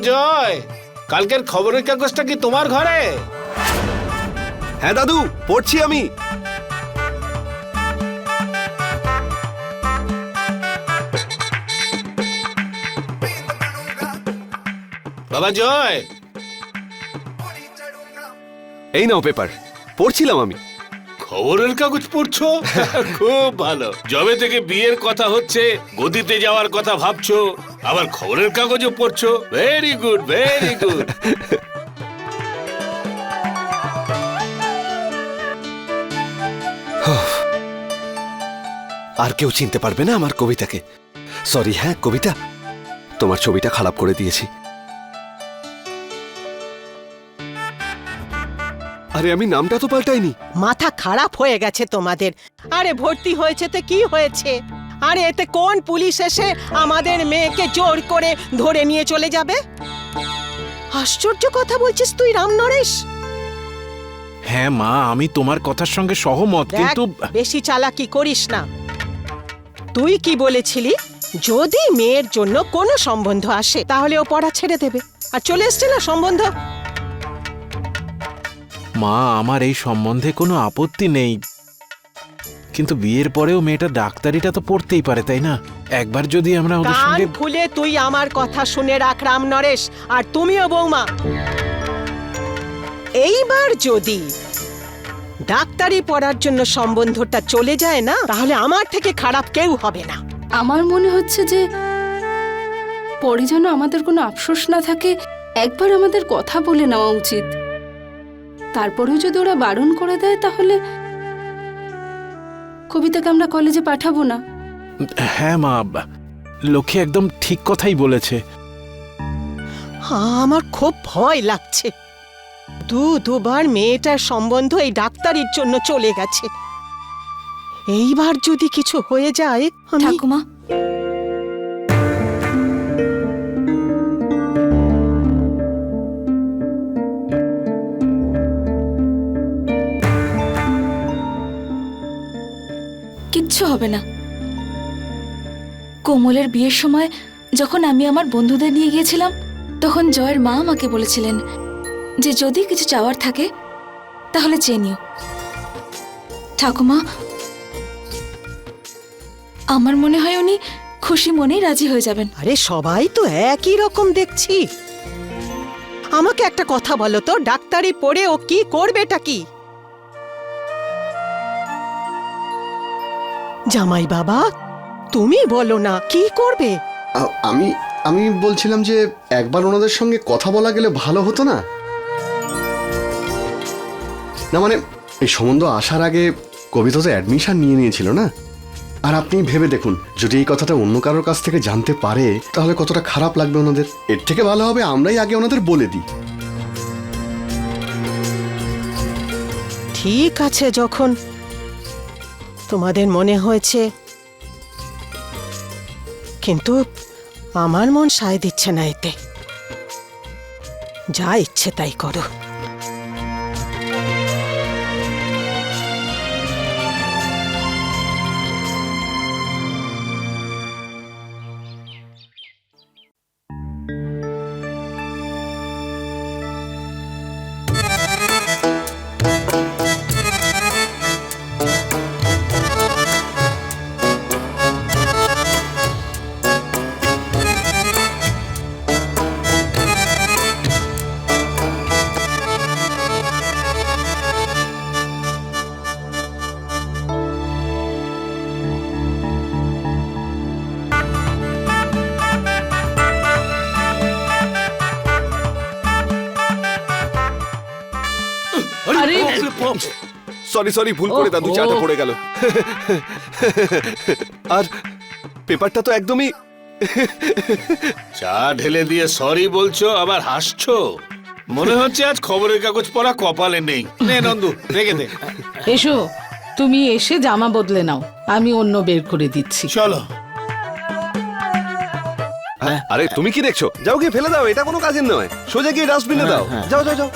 জয়। কালকের খবরের কাগজটা কি তোমার ঘরে? হ্যাঁ দাদু পড়ছি আমি। বাবা জয়। এই নাও পেপার পড়ছিলাম আমি। খবরের কাগজ পড়ছো? খুব ভালো। জবে থেকে বিয়ের কথা হচ্ছে, গদিতে যাওয়ার কথা ভাবছ, আবার খবরের কাগজও পড়ছো। ভেরি গুড ভেরি গুড আর কেউ চিনতে পারবে না আমার কবিতাকে। সরি হ্যাঁ কবিতা? তোমার ছবিটা খারাপ করে দিয়েছি। আরে আমি নামটা তো পাল্টাইনি। মাথা খারাপ হয়ে গেছে তোমাদের। আরে ভর্তি হয়েছে তো কি হয়েছে? আরে এতে কোন পুলিশ এসে আমাদের মেয়েকে জোর করে ধরে নিয়ে চলে যাবে? আশ্চর্য কথা বলছিস তুই রাম নরেশ। হ্যাঁ মা আমি তোমার কথার সঙ্গে সহমত দেখ, কিন্তু বেশি চালাকি করিস না। তুই কি বলেছিলি? যদি মেয়ের জন্য কোনো সম্বন্ধ আসে তাহলে ও পড়া ছেড়ে দেবে। আর চলে এসছে না সম্বন্ধ? মা আমার এই সম্বন্ধে কোনো আপত্তি নেই। কিন্তু বিয়ের পরেও মেয়েটা ডাক্তারিটা তো পড়তেই পারে তাই না? একবার যদি আমরা ওদের সঙ্গে খুলে তুই আমার কথা শুনে রাখ রাম নরেশ আর তুমিও বৌমা। এইবার যদি ডাক্তারি পড়ার জন্য সম্বন্ধটা চলে যায় না তাহলে আমার থেকে খারাপ কেউ হবে না। আমার মনে হচ্ছে যে পরে যেন আমাদের কোনো আফসোস না থাকে একবার আমাদের কথা বলে নেওয়া উচিত। তারপরেও যদি ওরা বারণ করে দেয় তাহলে কবিতাকে আমরা কলেজে পাঠাবো না। হ্যাঁ মা লক্ষ্মী একদম ঠিক কথাই বলেছে। আমার খুব ভয় লাগছে। দু দুবার মেয়েটার সম্বন্ধ এই ডাক্তারির জন্য চলে গেছে। এইবার যদি কিছু হয়ে যায় ঠাকুমা হবে না। কোমলের বিয়ের সময় যখন আমি আমার বন্ধুদের নিয়ে গিয়েছিলাম, তখন জয়ের মা আমাকে বলেছিলেন যে যদি কিছু চাওয়ার থাকে, তাহলে চেয়ে নিও। ঠাকুমা, আমার মনে হয় উনি খুশি মনেই রাজি হয়ে যাবেন। আরে সবাই তো একই রকম দেখছি। আমাকে একটা কথা বলো তো, ডাক্তারি পড়ে ও কি করবেটা কি? জামাই বাবা তুমি বলো না কি করবে? আমি আমি বলছিলাম যে একবার ওনাদের সঙ্গে কথা বলা গেলে ভালো হতো না। না মানে এই সম্বন্ধ আসার আগে কবিতা তো অ্যাডমিশন নিয়ে নিয়েছিল না? আর আপনি ভেবে দেখুন যদি এই কথাটা অন্য কারোর কাছ থেকে জানতে পারে তাহলে কতটা খারাপ লাগবে ওনাদের। এর থেকে ভালো হবে আমরাই আগে ওনাদের বলে দিই। ঠিক আছে যখন তোমাদের মনে হয়েছে? কিন্তু আমার মন সায় দিচ্ছে না এতে। যা ইচ্ছে তাই করো। সরি সরি ভুল করে দাদু চাটা পড়ে গেল। আর পেপারটা তো একদমই চা ঢেলে দিয়ে সরি বলছো আবার হাসছো? মনে হচ্ছে আজ খবরের কাগজ পড়া কপালে নেই। নে নন্দু রেখে দে। এসো তুমি এসে জামা বদলে নাও আমি অন্য বের করে দিচ্ছি। চলো। আরে তুমি কি দেখছ? যাও গিয়ে ফেলে দাও এটা কোনো কাজের নয়। সোজা গিয়ে ডাস্টবিনে দাও। যাও যাও যাও।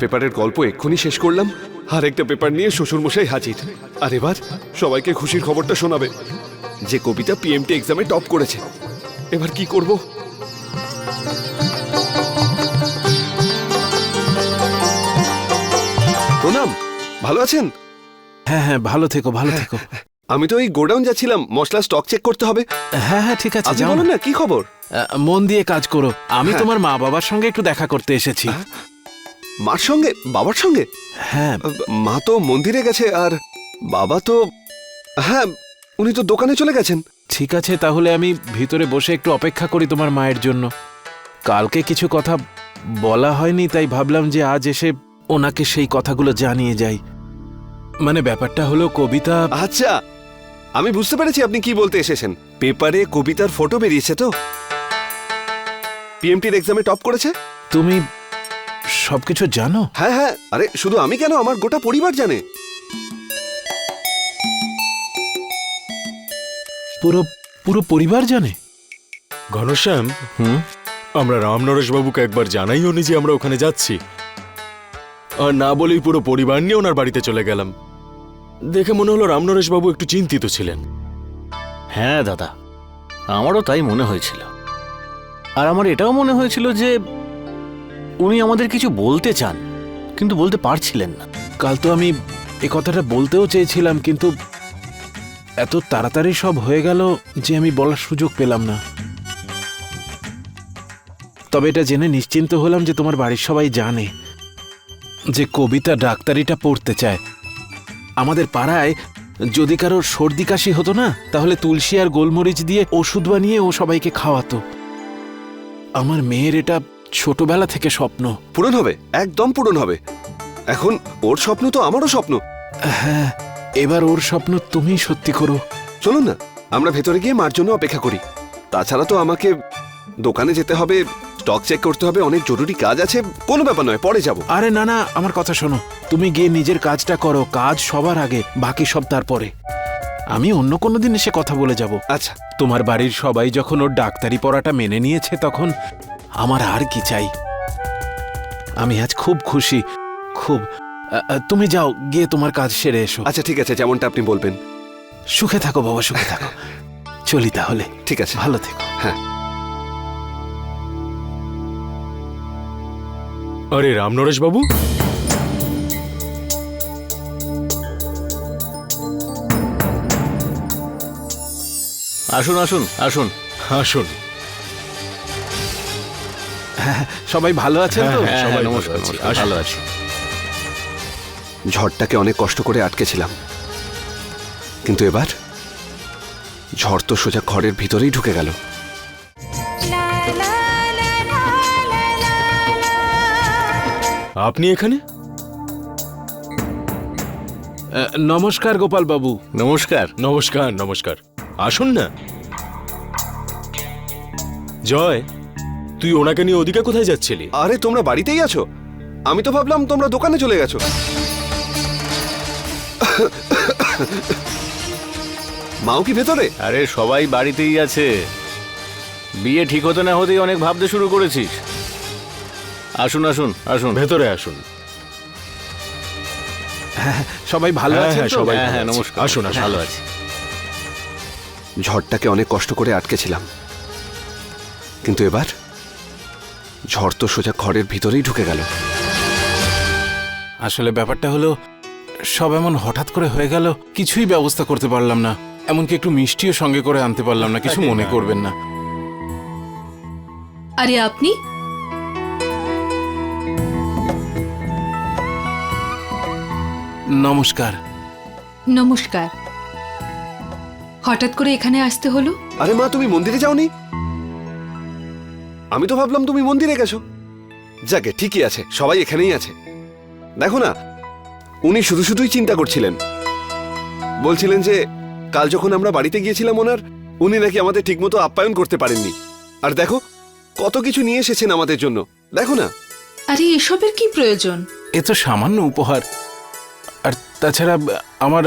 পেপারের গল্প এক্ষুনি শেষ করলাম আর একটা পেপার নিয়ে শ্বশুরমশাই হাজির। আর এবার সবাইকে খুশির খবরটা শোনাবে। যে কবিতা পিএমটি এক্সামে টপ করেছে। এবার কি করব? প্রণাম ভালো আছেন? হ্যাঁ হ্যাঁ ভালো থেকো ভালো থেকো। আমি তো এই গোডাউন যাচ্ছিলাম মশলা স্টক চেক করতে হবে। হ্যাঁ হ্যাঁ ঠিক আছে যাও না। কি খবর? মন দিয়ে কাজ করো। আমি হ্যাঁ। তোমার মা বাবার সঙ্গে একটু দেখা করতে এসেছি। মার সঙ্গে? বাবার সঙ্গে? হ্যাঁ। মা তো মন্দিরে গেছে আর বাবা তো হ্যাঁ উনি তো দোকানে চলে গেছেন। ঠিক আছে তাহলে আমি ভিতরে বসে একটু অপেক্ষা করি তোমার মায়ের জন্য। কালকে কিছু কথা বলা হয়নি তাই ভাবলাম যে আজ এসে ওনাকে সেই কথাগুলো জানিয়ে যাই। মানে ব্যাপারটা হলো কবিতা আচ্ছা আমি বুঝতে পেরেছি আপনি কি বলতে এসেছেন। পেপারে কবিতার ফটো বেরিয়েছে তো? পিএমটির এক্সামে টপ করেছে? তুমি সবকিছু জানো? হ্যাঁ হ্যাঁ। আরে শুধু আমি কেন? আমার গোটা পরিবার জানে। পুরো পুরো পরিবার জানে? ঘনশ্যাম হুম? আমরা রামনরেশবাবুকে একবার জানাইও নি যে আমরা ওখানে যাচ্ছি। আর না বলেই পুরো পরিবার নিয়ে ওনার বাড়িতে চলে গেলাম। দেখে মনে হলো রামনরেশবাবু একটু চিন্তিত ছিলেন। হ্যাঁ দাদা। আমারও তাই মনে হয়েছিল। আর আমার এটাও মনে হয়েছিল যে উনি আমাদের কিছু বলতে চান, কিন্তু বলতে পারছিলেন না। কাল তো আমি এ কথাটা বলতেও চেয়েছিলাম, কিন্তু এত তাড়াতাড়ি সব হয়ে গেল যে আমি বলার সুযোগ পেলাম না। তবে এটা জেনে নিশ্চিন্ত হলাম যে তোমার বাড়ির সবাই জানে যে কবিতা ডাক্তারিটা পড়তে চায়। আমাদের পাড়ায় যদি কারোর সর্দি কাশি হতো না, তাহলে তুলসী আর গোলমরিচ দিয়ে ওষুধ বানিয়ে ও সবাইকে খাওয়াতো। আমার মেয়ের এটা ছোটবেলা থেকে স্বপ্ন। পূরণ হবে একদম পূরণ হবে। এখন ওর স্বপ্ন তো আমারও স্বপ্ন। হ্যাঁ এবার ওর স্বপ্ন তুমি সত্যি করো। চলুন না আমরা ভেতরে গিয়ে মার জন্য অপেক্ষা করি। তাছাড়া তো আমাকে দোকানে যেতে হবে স্টক চেক করতে হবে অনেক জরুরি কাজ আছে কোনো ব্যাপার নয় পরে যাব। আরে না না আমার কথা শোনো। তুমি গিয়ে নিজের কাজটা করো কাজ সবার আগে বাকি সব তারপরে। আমি অন্য কোনো দিন এসে কথা বলে যাব। আচ্ছা। তোমার বাড়ির সবাই যখন ওর ডাক্তারি পড়াটা মেনে নিয়েছে তখন আমার আর কি চাই? আমি আজ খুব খুশি খুব। তুমি যাও গিয়ে তোমার কাজ সেরে এসো। আচ্ছা ঠিক আছে যেমনটা আপনি বলবেন। সুখে থাকো বাবা সুখে থাকো। চলি তাহলে। ঠিক আছে। ভালো থেকো। হ্যাঁ। আরে রামনরেশবাবু আসুন আসুন আসুন। আসুন। সবাই ভালো আছেন তো? হ্যাঁ, হ্যাঁ সবাই নমস্কার। ভালো আছি। ঝড়টাকে অনেক কষ্ট করে আটকেছিলাম। কিন্তু এবার ঝড় তো সোজা ঘরের ভিতরেই ঢুকে গেল। আপনি এখানে? নমস্কার গোপাল বাবু। নমস্কার। নমস্কার নমস্কার। আসুন না। জয়। তুই ওনাকে নিয়ে ওদিকে কোথায় যাচ্ছিলি? আরে তোমরা বাড়িতেই আছো। আমি তো ভাবলাম তোমরা দোকানে চলে গেছো। মাও কি ভেতরে? আরে সবাই বাড়িতেই আছে। বিয়ে ঠিক হতে না হতেই অনেক ভাবতে শুরু করেছিস। আসুন আসুন আসুন। ভেতরে আসুন। সবাই ভালো হ্যাঁ, আছেন হ্যাঁ, সবাই হ্যাঁ হ্যাঁ নমস্কার। আসুন, আসুন। ভালো আছি। ঝড়টাকে অনেক কষ্ট করে আটকেছিলাম। কিন্তু এবার? ঝড় তো সোজা ঘরের ভিতরেই ঢুকে গেল। আসলে ব্যাপারটা হলো সব এমন হঠাৎ করে হয়ে গেল কিছুই ব্যবস্থা করতে পারলাম না। এমনকি একটু মিষ্টিও সঙ্গে করে আনতে পারলাম না কিছু মনে করবেন না। আরে আপনি? নমস্কার। নমস্কার। হঠাৎ করে এখানে আসতে হলো? আরে মা তুমি মন্দিরে যাওনি? আমি তো ভাবলাম তুমি মন্দিরে গেছো। যাকে ঠিকই আছে সবাই এখানেই আছে। দেখো না উনি শুধু শুধুই চিন্তা করছিলেন। বলছিলেন যে কাল যখন আমরা বাড়িতে গিয়েছিলাম ওনার উনি নাকি আমাদের ঠিকমতো আপ্যায়ন করতে পারেননি। আর দেখো কত কিছু নিয়ে এসেছেন আমাদের জন্য। দেখো না। আরে এসবের কি প্রয়োজন? এ তো সামান্য উপহার। আর তাছাড়া আমার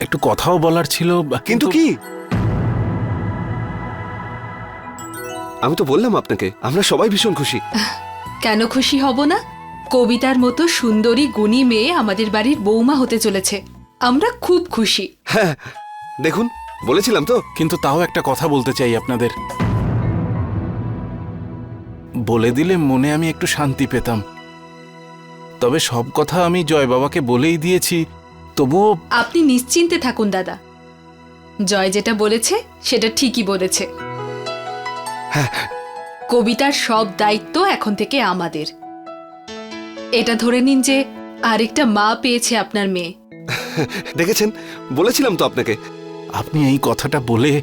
একটু কথাও বলার ছিল। কিন্তু কি? আমি তো বললাম আপনাকে আমরা সবাই ভীষণ খুশি। কেন খুশি হব না? কবিতার মতো সুন্দরী গুণী মেয়ে আমাদের বাড়ির বৌমা হতে চলেছে। আমরা খুব খুশি। হ্যাঁ দেখুন বলেছিলাম তো। কিন্তু তাও একটা কথা বলতে চাই আপনাদের। বলে দিলে মনে আমি একটু শান্তি পেতাম। তবে সব কথা আমি জয় বাবাকে বলেই দিয়েছি তবুও আপনি নিশ্চিন্তে থাকুন দাদা। জয় যেটা বলেছে সেটা ঠিকই বলেছে। কবিতার সব দায়িত্ব এখন থেকে আমাদের। এটা ধরে নিন যে আরেকটা মা পেয়েছে আপনার মেয়ে। দেখেছেন? বলেছিলাম তো আপনাকে। আপনি এই কথাটা বলে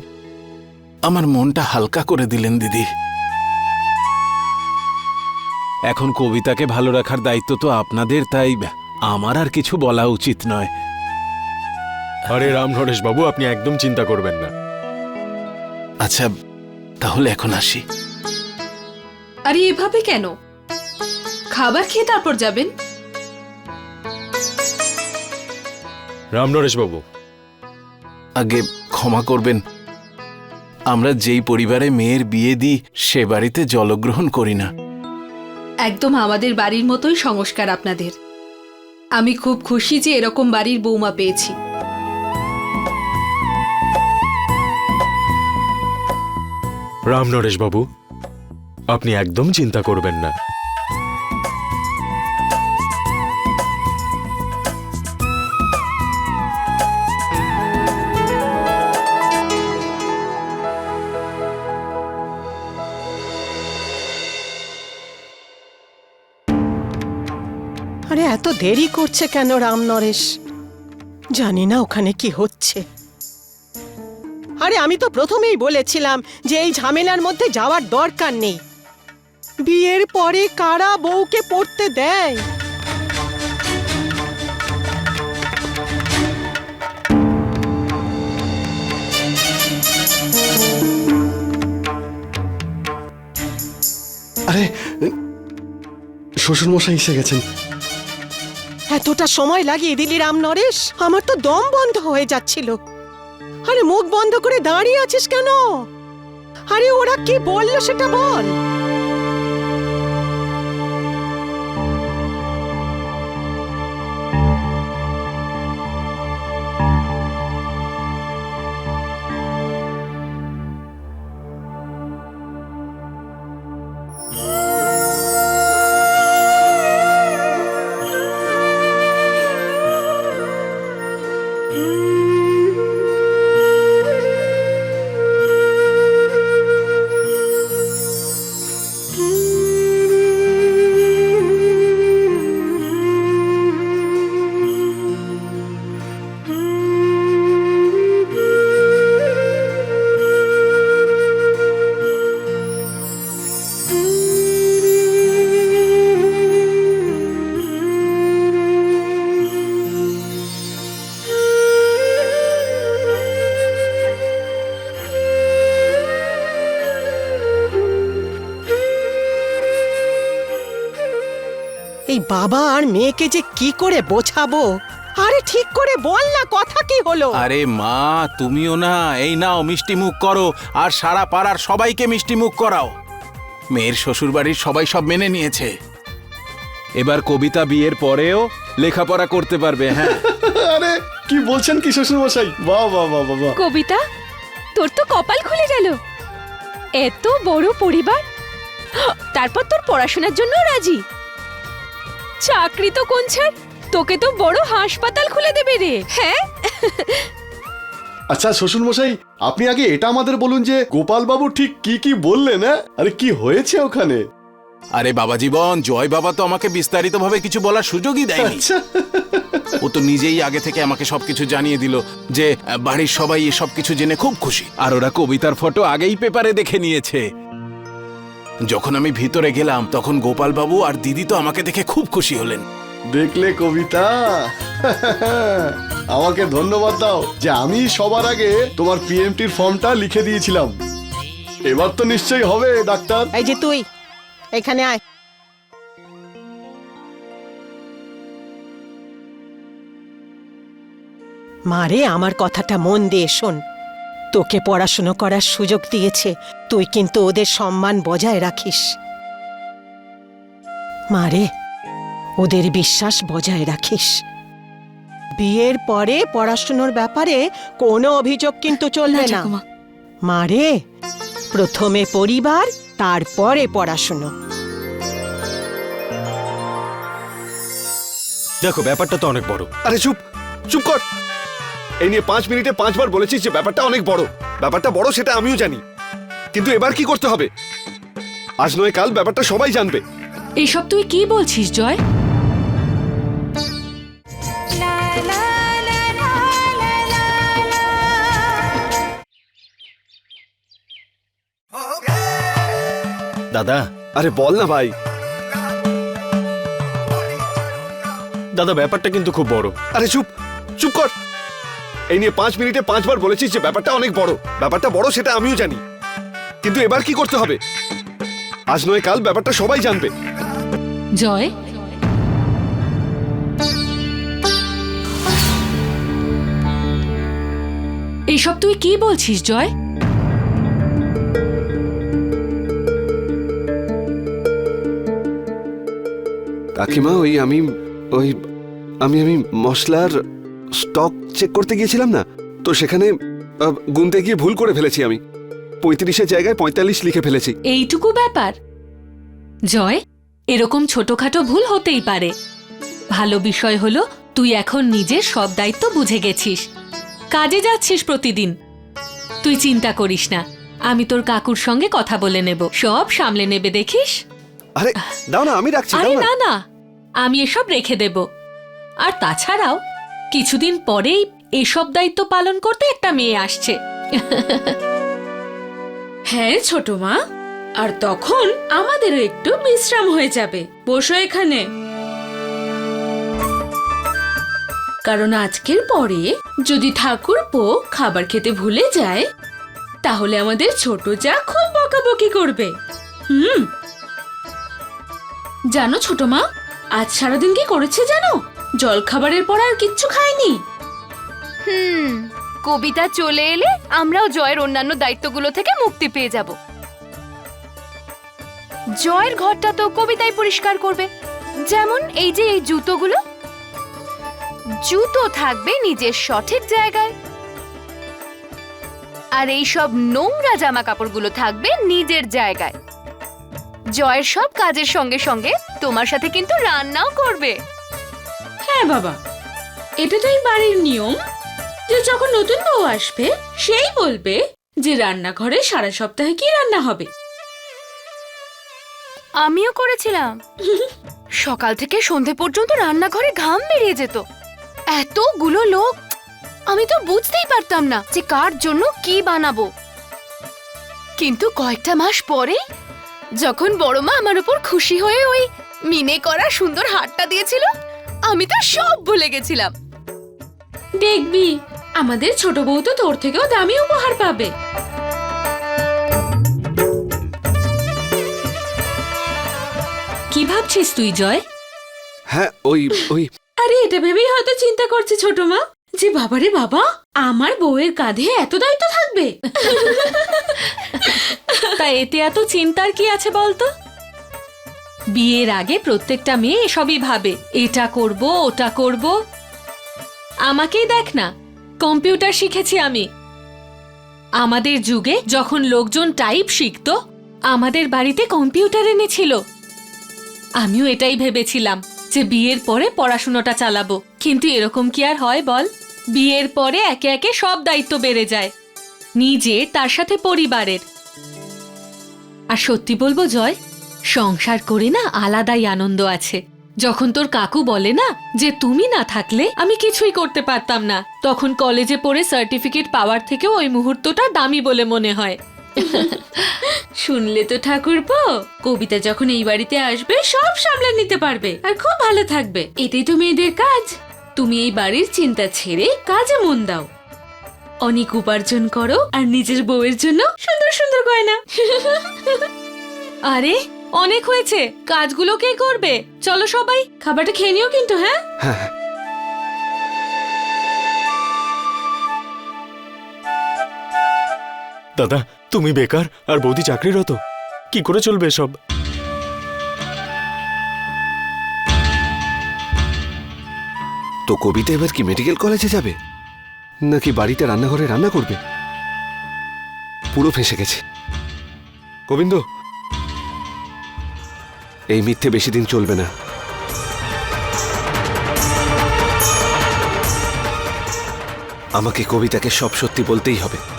আমার মনটা হালকা করে দিলেন দিদি। এখন কবিতাকে ভালো রাখার দায়িত্ব তো আপনাদের তাই আমার আর কিছু বলা উচিত নয়। আরে রাম নরেশ বাবু আপনি একদম চিন্তা করবেন না। আচ্ছা তাহলে এখন আসি। আরে এভাবে কেন? খাবার খেয়ে তারপর যাবেন? রাম নরেশ বাবু আগে ক্ষমা করবেন। আমরা যেই পরিবারে মেয়ের বিয়ে দিই সে বাড়িতে জলগ্রহণ করি না। একদম আমাদের বাড়ির মতোই সংস্কার আপনাদের। আমি খুব খুশি যে এরকম বাড়ির বৌমা পেয়েছি। রাম বাবু, আপনি একদম চিন্তা করবেন না। আরে, এত দেরি করছে কেন রাম নরেশ? জানি না ওখানে কি হচ্ছে। আরে আমি তো প্রথমেই বলেছিলাম যে এই ঝামেলার মধ্যে যাওয়ার দরকার নেই। বিয়ের পরে কারা বউকে পড়তে দেয়? আরে শ্বশুরমশাই এসে গেছেন। এতটা সময় লাগিয়ে দিলি রাম নরেশ আমার তো দম বন্ধ হয়ে যাচ্ছিল। আরে মুখ বন্ধ করে দাঁড়িয়ে আছিস কেন? আরে ওরা কি বলল সেটা বল। বাবা আর মেয়েকে যে কি করে বোঝাবো? আরে ঠিক করে বল না কথা কি হলো? আরে মা তুমিও না এই নাও মিষ্টি মুখ করো আর সারা পাড়ার সবাইকে মিষ্টি মুখ করাও। মেয়ের শ্বশুর বাড়ির সবাই সব মেনে নিয়েছে। এবার কবিতা বিয়ের পরেও লেখাপড়া করতে পারবে হ্যাঁ। আরে কি বলছেন কি শ্বশুরমশাই? বাহ বাহ বাহ বাহ বাহ। কবিতা তোর তো কপাল খুলে গেল। এত বড় পরিবার। তারপর তোর পড়াশোনার জন্য রাজি। চাকরি তো কোন ছাড়? তোকে তো বড় হাসপাতাল খুলে দেবে রে। হ্যাঁ? আচ্ছা শ্বশুরমশাই আপনি আগে এটা আমাদের বলুন যে গোপাল বাবু ঠিক কি কি বললেন হ্যাঁ? আরে কি হয়েছে ওখানে? আরে বাবা জীবন জয় বাবা তো আমাকে বিস্তারিতভাবে কিছু বলার সুযোগই দেয়নি। আচ্ছা। ও তো নিজেই আগে থেকে আমাকে সবকিছু জানিয়ে দিল যে বাড়ির সবাই এসব কিছু জেনে খুব খুশি। আর ওরা কবিতার ফটো আগেই পেপারে দেখে নিয়েছে। যখন আমি ভিতরে গেলাম তখন গোপাল বাবু আর দিদি তো আমাকে দেখে খুব খুশি হলেন। দেখলে কবিতা? আমাকে ধন্যবাদ দাও যে আমি সবার আগে তোমার পিএমটির ফর্মটা লিখে দিয়েছিলাম। এবার তো নিশ্চয়ই হবে ডাক্তার। এই যে তুই এখানে আয়। মারে আমার কথাটা মন দিয়ে শোন। তোকে পড়াশুনো করার সুযোগ দিয়েছে। তুই কিন্তু ওদের সম্মান বজায় রাখিস। মারে ওদের বিশ্বাস বজায় রাখিস। বিয়ের পরে পড়াশুনোর ব্যাপারে কোনো অভিযোগ কিন্তু চলবে না। মারে প্রথমে পরিবার তারপরে পড়াশুনো। দেখো ব্যাপারটা তো অনেক বড়। আরে চুপ চুপ কর। এই নিয়ে পাঁচ মিনিটে পাঁচবার বলেছিস যে ব্যাপারটা অনেক বড়। ব্যাপারটা বড় সেটা আমিও জানি। কিন্তু এবার কি করতে হবে? আজ নয় কাল ব্যাপারটা সবাই জানবে। এইসব তুই কি বলছিস জয়? দাদা। আরে বল না ভাই। দাদা ব্যাপারটা কিন্তু খুব বড়। আরে চুপ চুপ কর। এই নিয়ে পাঁচ মিনিটে পাঁচবার বলেছিস যে ব্যাপারটা অনেক বড়। ব্যাপারটা বড় সেটা আমিও জানি। কিন্তু এবার কি করতে হবে? আজ নয় কাল ব্যাপারটা সবাই জানবে। জয়। এইসব তুই কি বলছিস জয়? কাকিমা ওই আমি ওই আমি আমি মশলার স্টক চেক করতে গিয়েছিলাম না তো সেখানে আহ, গুনতে গিয়ে ভুল করে ফেলেছি আমি। পঁয়ত্রিশের জায়গায় পঁয়তাল্লিশ লিখে ফেলেছি। এইটুকু ব্যাপার। জয় এরকম ছোটখাটো ভুল হতেই পারে। ভালো বিষয় হলো তুই এখন নিজের সব দায়িত্ব বুঝে গেছিস। কাজে যাচ্ছিস প্রতিদিন। তুই চিন্তা করিস না আমি তোর কাকুর সঙ্গে কথা বলে নেব। সব সামলে নেবে দেখিস? আরে দাও না আমি রাখছি আরে দাও না। না না আমি এসব রেখে দেব। আর তাছাড়াও কিছুদিন পরেই এসব দায়িত্ব পালন করতে একটা মেয়ে আসছে। হ্যাঁ ছোট মা। আর তখন আমাদেরও একটু বিশ্রাম হয়ে যাবে। বসো এখানে। কারণ আজকের পরে যদি ঠাকুর পো খাবার খেতে ভুলে যায়, তাহলে আমাদের ছোট যা খুব বকাবকি করবে। হুম। জানো ছোট মা, আজ সারাদিন কি করেছে জানো? জল খাবারের পর আর কিচ্ছু খায়নি হুম, কবিতা চলে এলে আমরাও জয়ের অন্যান্য দায়িত্বগুলো থেকে মুক্তি পেয়ে যাব। জয়ের ঘরটা তো কবিতাই পরিষ্কার করবে। যেমন এই যে এই জুতোগুলো। জুতো থাকবে নিজের সঠিক জায়গায়। আর এই সব নোংরা জামা কাপড়গুলো থাকবে নিজের জায়গায়। জয়ের সব কাজের সঙ্গে সঙ্গে তোমার সাথে কিন্তু রান্নাও করবে। হ্যাঁ বাবা। এটা তো এই বাড়ির নিয়ম যে যখন নতুন বউ আসবে সেই বলবে যে রান্নাঘরে সারা সপ্তাহে কি রান্না হবে। আমিও করেছিলাম। সকাল থেকে সন্ধে পর্যন্ত রান্নাঘরে ঘাম বেরিয়ে যেত। এতগুলো লোক আমি তো বুঝতেই পারতাম না যে কার জন্য কি বানাবো। কিন্তু কয়েকটা মাস পরে যখন বড় মা আমার উপর খুশি হয়ে ওই মিনে করা সুন্দর হারটা দিয়েছিল আমি তো সব ভুলে গেছিলাম। দেখবি আমাদের ছোট বউ তো তোর থেকেও দামি উপহার পাবে। কি ভাবছিস তুই জয়? হ্যাঁ ওই ওই। আরে এটা ভেবেই হয়তো চিন্তা করছে ছোট মা যে বাবারে বাবা আমার বউয়ের কাঁধে এত দায়িত্ব থাকবে? তা এতে এত চিন্তার কি আছে বলতো? বিয়ের আগে প্রত্যেকটা মেয়ে এসবই ভাবে। এটা করব, ওটা করব। আমাকেই দেখ না, কম্পিউটার শিখেছি আমি। আমাদের যুগে যখন লোকজন টাইপ শিখতো, আমাদের বাড়িতে কম্পিউটার এনেছিল। আমিও এটাই ভেবেছিলাম যে বিয়ের পরে পড়াশুনোটা চালাবো। কিন্তু এরকম কি আর হয় বল? বিয়ের পরে একে একে সব দায়িত্ব বেড়ে যায়। নিজের, তার সাথে পরিবারের। আর সত্যি বলব জয় সংসার করে না আলাদাই আনন্দ আছে। যখন তোর কাকু বলে না যে তুমি না থাকলে আমি কিছুই করতে পারতাম না তখন কলেজে পড়ে সার্টিফিকেট পাওয়ার থেকেও ওই মুহূর্তটা দামি বলে মনে হয়। শুনলে তো ঠাকুরপো কবিতা যখন এই বাড়িতে আসবে সব সামলে নিতে পারবে আর খুব ভালো থাকবে। এটাই তো মেয়েদের কাজ। তুমি এই বাড়ির চিন্তা ছেড়ে কাজে মন দাও। অনেক উপার্জন করো আর নিজের বউয়ের জন্য সুন্দর সুন্দর গয়না। আরে অনেক হয়েছে। কাজগুলো কে করবে? চলো সবাই খাবারটা খেয়ে নিও কিন্তু হ্যাঁ? হ্যাঁ হ্যাঁ। দাদা তুমি বেকার আর বৌদি চাকরিরত। কি করে চলবে সব তো কবিতা এবার কি মেডিকেল কলেজে যাবে? নাকি বাড়িতে রান্নাঘরে রান্না করবে? পুরো ফেঁসে গেছে। গোবিন্দ এই মিথ্যে বেশি দিন চলবে না। আমাকে কবিতাকে সব সত্যি বলতেই হবে।